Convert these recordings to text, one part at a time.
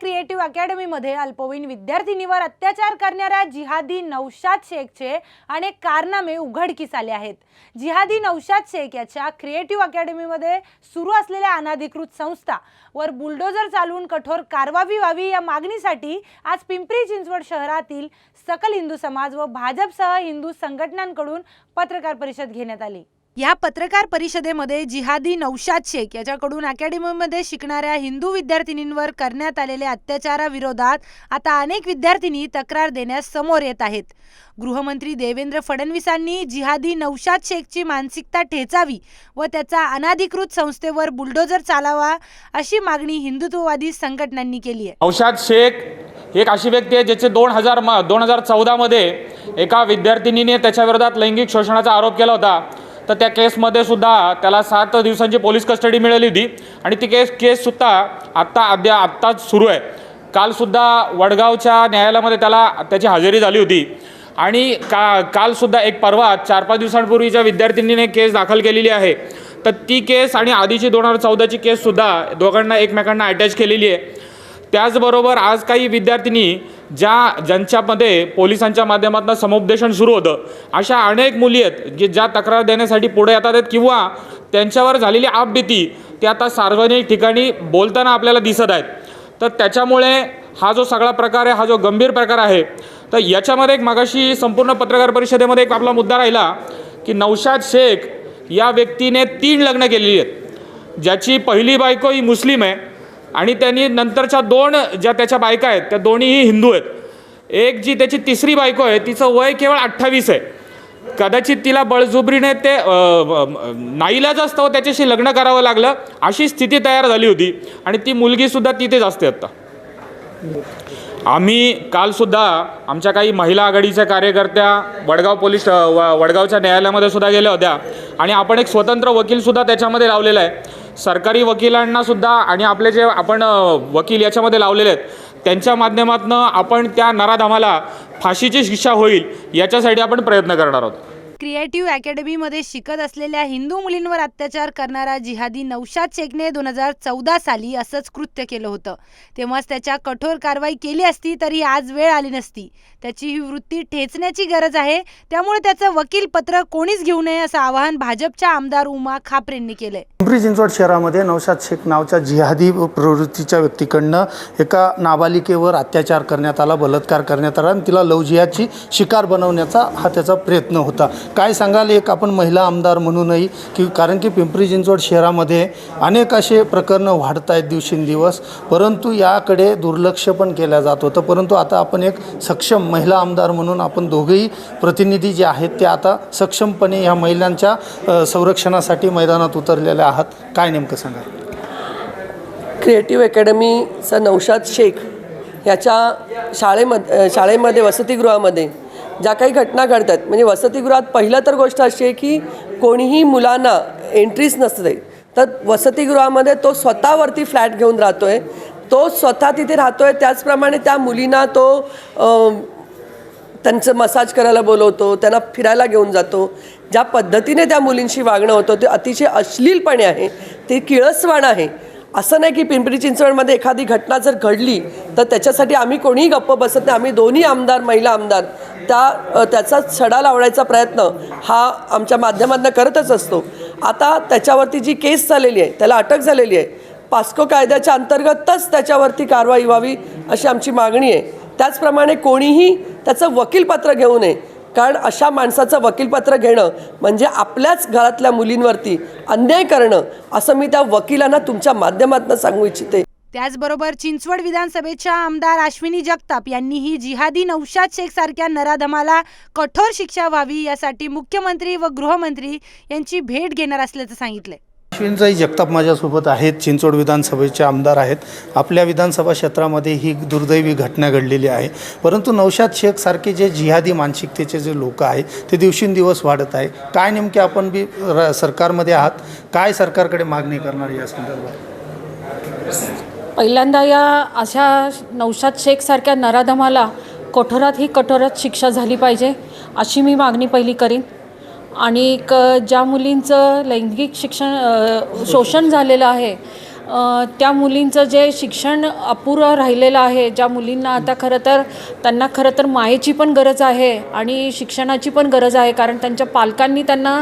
Creative अकॅडमीमध्ये अल्पवयीन विद्यार्थिनीवर अत्याचार करणाऱ्या जिहादी नौशाद शेखचे अनेक कारनामे उघडकीस आले आहेत. जिहादी नौशाद शेख याच्या क्रिएटिव्ह अकॅडमीमध्ये सुरू असलेल्या अनाधिकृत संस्था वर बुलडोजर चालवून कठोर कारवाई व्हावी या मागणीसाठी आज पिंपरी चिंचवड शहरातील सकल हिंदू समाज व भाजपसह हिंदू संघटनांकडून पत्रकार परिषद घेण्यात आली. या पत्रकार परिषदेमध्ये जिहादी नौशाद शेख याच्याकडून अकॅडमीमध्ये शिकणाऱ्या हिंदू विद्यार्थिनींवर करण्यात आलेल्या अत्याचाराविरोधात आता अनेक विद्यार्थिनी तक्रार देण्यास समोर येत आहेत. गृहमंत्री देवेंद्र फडणवीसांनी जिहादी नौशाद शेखची मानसिकता ठेचावी व त्याचा अनाधिकृत संस्थेवर बुलडोजर चालावा अशी मागणी हिंदुत्ववादी संघटनांनी केली आहे. नौशाद शेख एक अशी व्यक्ती आहे ज्याचे दोन हजार म दोन हजार चौदामध्ये एका विद्यार्थिनीने त्याच्याविरोधात लैंगिक शोषणाचा आरोप केला होता. तर त्या केसमध्ये सुद्धा त्याला सात दिवसांची पोलीस कस्टडी मिळाली होती. आणि ती केस केससुद्धा आत्ता अद्या आत्ताच सुरू आहे. कालसुद्धा वडगावच्या न्यायालयामध्ये त्याला त्याची हजेरी झाली होती. आणि का कालसुद्धा एक परवा चार पाच दिवसांपूर्वीच्या विद्यार्थिनीने केस दाखल केलेली आहे. तर ती केस आणि आधीची दोन हजार चौदाची केससुद्धा दोघांना एकमेकांना अटॅच केलेली आहे. त्याचबरोबर आज काही विद्यार्थिनी ज्या ज्यांच्यामध्ये पोलिसांच्या माध्यमातून समुपदेशन सुरू होतं अशा अनेक मुली आहेत जे ज्या तक्रार देण्यासाठी पुढे येतात आहेत किंवा त्यांच्यावर झालेली आपबीती ते आता सार्वजनिक ठिकाणी बोलताना आपल्याला दिसत आहेत. तर त्याच्यामुळे हा जो सगळा प्रकार आहे हा जो गंभीर प्रकार आहे तर याच्यामध्ये एक मागाशी संपूर्ण पत्रकार परिषदेमध्ये एक आपला मुद्दा राहिला की नौशाद शेख या व्यक्तीने तीन लग्न केलेली आहेत. ज्याची पहिली बायको ही मुस्लिम आहे. आणि त्यांनी नंतरच्या दोन ज्या त्याच्या बायका आहेत त्या दोन्हीही हिंदू आहेत. एक जी त्याची तिसरी बायको आहे तिचं वय केवळ अठ्ठावीस आहे. कदाचित तिला बळजुबरीने ते नाईलाज असतं त्याच्याशी लग्न करावं लागलं अशी स्थिती तयार झाली होती. आणि ती मुलगीसुद्धा तिथेच असते आत्ता आम्ही कालसुद्धा आमच्या काही महिला आघाडीच्या कार्यकर्त्या वडगाव पोलीस व वडगावच्या न्यायालयामध्ये सुद्धा गेल्या होत्या. आणि आपण एक स्वतंत्र वकीलसुद्धा त्याच्यामध्ये लावलेला आहे. सरकारी वकिलांना सुद्धा आणि आपले जे आपण वकील याच्यामध्ये लावलेले आहेत त्यांच्या माध्यमातून आपण त्या नराधामाला फाशीची शिक्षा होईल याच्यासाठी आपण प्रयत्न करणार आहोत. क्रिएटिव्ह अकॅडमीमध्ये शिकत असलेल्या हिंदू मुलींवर अत्याचार करणारा जिहादी नौशाद शेखने दोन हजार चौदा साली असंच कृत्य केलं होतं. तेव्हाच त्याच्या कठोर कारवाई केली असती तरी आज वेळ आली नसती. त्याची ही वृत्ती ठेचण्याची गरज आहे. त्यामुळे त्याचं वकील पत्र कोणीच घेऊ नये असं आवाहन भाजपच्या आमदार उमा खापरेंनी केलंय. पिंपरी चिंचवड शहरामध्ये नौशाद शेख नावच्या जिहादी प्रवृत्तीच्या व्यक्तीकडनं एका नाबालिकेवर अत्याचार करण्यात आला बलात्कार करण्यात आला आणि तिला लव जिहादची शिकार बनवण्याचा हा त्याचा प्रयत्न होता. काय सांगाल? एक आपण महिला आमदार म्हणूनही की कारण की पिंपरी चिंचवड शहरामध्ये अनेक असे प्रकरणं वाढत आहेत दिवसेंदिवस. परंतु याकडे दुर्लक्ष पण केलं जात होतं. परंतु आता आपण एक सक्षम महिला आमदार म्हणून आपण दोघेही प्रतिनिधी जे आहेत ते आता सक्षमपणे ह्या महिलांच्या संरक्षणासाठी मैदानात उतरलेले आहात. काय नेमकं सांगा क्रिएटिव्ह अकॅडमीचा नौशाद शेख याच्या शाळेमध्ये शाळेमध्ये वसतिगृहामध्ये ज्या काही घटना घडतात. म्हणजे वसतिगृहात पहिलं तर गोष्ट अशी आहे की कोणीही मुलांना एंट्रीच नसते तर वसतिगृहामध्ये तो स्वतःवरती फ्लॅट घेऊन राहतो आहे तो स्वतः तिथे राहतो आहे त्याचप्रमाणे त्या मुलींना तो त्यांचं मसाज करायला बोलवतो त्यांना फिरायला घेऊन जातो. ज्या पद्धतीने त्या मुलींशी वागणं होतं ते अतिशय अश्लीलपणे आहे. ते किळसवाण आहे. असं नाही की पिंपरी चिंचवडमध्ये एखादी घटना जर घडली तर त्याच्यासाठी आम्ही कोणीही गप्प बसत नाही. आम्ही दोन्ही आमदार महिला आमदार. त्या त्याचा छडा लावण्याचा प्रयत्न हा आमच्या माध्यमातून करतच असतो. आता त्याच्यावरती जी केस झालेली आहे त्याला अटक झालेली आहे पास्को कायद्याच्या अंतर्गतच त्याच्यावरती कारवाई व्हावी अशी आमची मागणी आहे. त्याचप्रमाणे कोणीही त्याचं वकीलपत्र घेऊ नये कारण अशा माणसाचं वकीलपत्र घेणं म्हणजे आपल्याच घरातल्या मुलींवरती अन्याय करणं असं मी त्या वकिलांना तुमच्या माध्यमातून सांगू इच्छिते. त्याचबरोबर चिंचवड विधानसभेच्या आमदार अश्विनी जगताप यांनीही जिहादी नौशाद शेख सारख्या नराधमाला कठोर शिक्षा व्हावी यासाठी मुख्यमंत्री व गृहमंत्री यांची भेट घेणार असल्याचं सांगितलंय. अश्विनजाई जगताप माझ्यासोबत आहेत. चिंचवड विधानसभेचे आमदार आहेत. आपल्या विधानसभा क्षेत्रामध्ये ही दुर्दैवी घटना घडलेली आहे. परंतु नौशाद शेखसारखे जे जिहादी मानसिकतेचे जे लोक आहेत ते दिवसेंदिवस वाढत आहे. काय नेमके आपण बी र सरकारमध्ये आहात? काय सरकारकडे मागणी करणार या संदर्भात? पहिल्यांदा या अशा नौशाद शेखसारख्या नराधमाला कठोरात ही कठोरात शिक्षा झाली पाहिजे अशी मी मागणी पहिली करीन. आणि क ज्या मुलींचं लैंगिक शिक्षण शोषण झालेलं आहे त्या मुलींचं जे शिक्षण अपुरं राहिलेलं आहे ज्या मुलींना आता खरं तर त्यांना खरं तर मायेची पण गरज आहे आणि शिक्षणाची पण गरज आहे कारण त्यांच्या पालकांनी त्यांना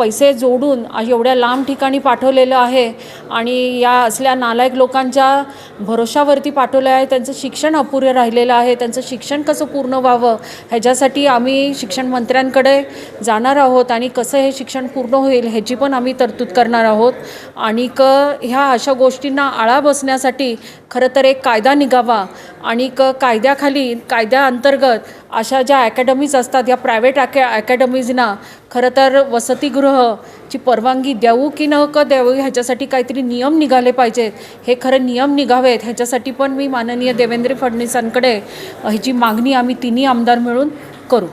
पैसे जोडून एवढ्या लांब ठिकाणी पाठवलेलं आहे. आणि या असल्या नालायक लोकांच्या भरोशावरती पाठवलं आहे. त्यांचं शिक्षण अपुरे राहिलेलं आहे. त्यांचं शिक्षण कसं पूर्ण व्हावं? ह्याच्यासाठी आम्ही शिक्षण मंत्र्यांकडे जाणार आहोत आणि कसं हे शिक्षण पूर्ण होईल ह्याची पण आम्ही तरतूद करणार आहोत. आणि क ह्या अशा गोष्टींना आळा बसण्यासाठी खरं तर एक कायदा निघावा. आणि क कायद्याखाली कायद्याअंतर्गत अशा ज्या अकॅडमीज असतात या प्रायव्हेट अकॅ अकॅडमीजना खरं तर वसतिगृहची परवानगी देऊ की न क देऊ ह्याच्यासाठी काहीतरी नियम निघाले पाहिजेत. हे खरं नियम निघावेत. ह्याच्यासाठी पण मी माननीय देवेंद्र फडणवीसांकडे ह्याची मागणी आम्ही तिन्ही आमदार मिळून करू.